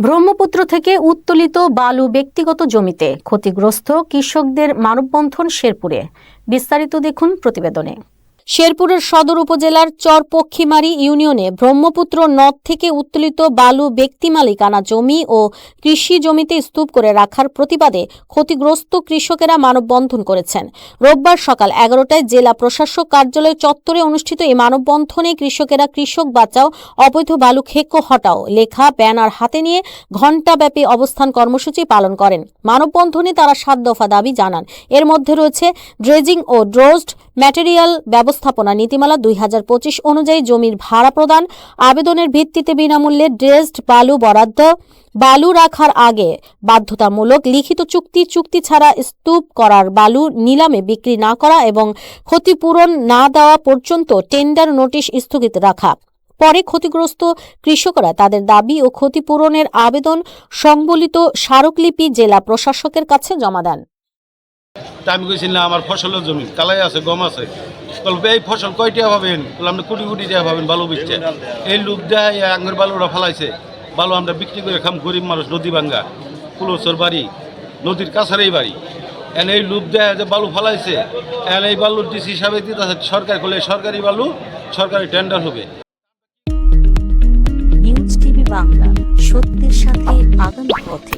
ব্রহ্মপুত্র থেকে উত্তোলিত বালু ব্যক্তিগত জমিতে ক্ষতিগ্রস্ত কৃষকদের মানববন্ধন শেরপুরে। বিস্তারিত দেখুন প্রতিবেদনে। শেরপুরের সদর উপজেলার চরপক্ষিমারি ইউনিয়নে ব্রহ্মপুত্র নদ থেকে উত্তোলিত বালু ব্যক্তি মালিকানা জমি ও কৃষি জমিতে স্তূপ করে রাখার প্রতিবাদে ক্ষতিগ্রস্ত কৃষকেরা মানববন্ধন করেছেন। রোববার সকাল এগারোটায় জেলা প্রশাসক কার্যালয় চত্বরে অনুষ্ঠিত এই মানববন্ধনে কৃষকেরা কৃষক বাঁচাও, অবৈধ বালু খেকো হটাও লেখা ব্যানার হাতে নিয়ে ঘণ্টাব্যাপী অবস্থান কর্মসূচি পালন করেন। মানববন্ধনে তারা সাত দফা দাবি জানান। এর মধ্যে রয়েছে ড্রেজিং ও ড্রোজড ম্যাটেরিয়াল ব্যবস্থাপনা নীতিমালা দুই হাজার পঁচিশ অনুযায়ী জমির ভাড়া প্রদান, আবেদনের ভিত্তিতে বিনামূল্যে ড্রেসড বালু বরাদ্দ, বালু রাখার আগে বাধ্যতামূলক লিখিত চুক্তি চুক্তি ছাড়া স্তূপ করার বালু নিলামে বিক্রি না করা এবং ক্ষতিপূরণ না দেওয়া পর্যন্ত টেন্ডার নোটিশ স্থগিত রাখা। পরে ক্ষতিগ্রস্ত কৃষকরা তাদের দাবি ও ক্ষতিপূরণের আবেদন, সংবলিত স্মারকলিপি জেলা প্রশাসকের কাছে জমা দেন। তা আমি কইছি, না, আমার ফসলের জমি, কালাই আছে, গম আছে। বলবে এই ফসল কয় টাকা পাবেন আপনি কোটি কোটি টাকা বালু বিচ্ছে এই লোক দেয় আঙের বালুরা ফালাইছে। বালু আমরা বিক্রি করে খাম, গরিব মানুষ, নদী ভাঙ্গা, কুলোচর বাড়ি, নদীর কাছারেই বাড়ি। এন এই লোক দেয় যে বালু ফালাইছে, এন এই বালুর ডিস হিসাবে দিতে সরকার করলে সরকারি বালু, সরকারি টেন্ডার হবে। সত্যের সাথে আগামী পথে।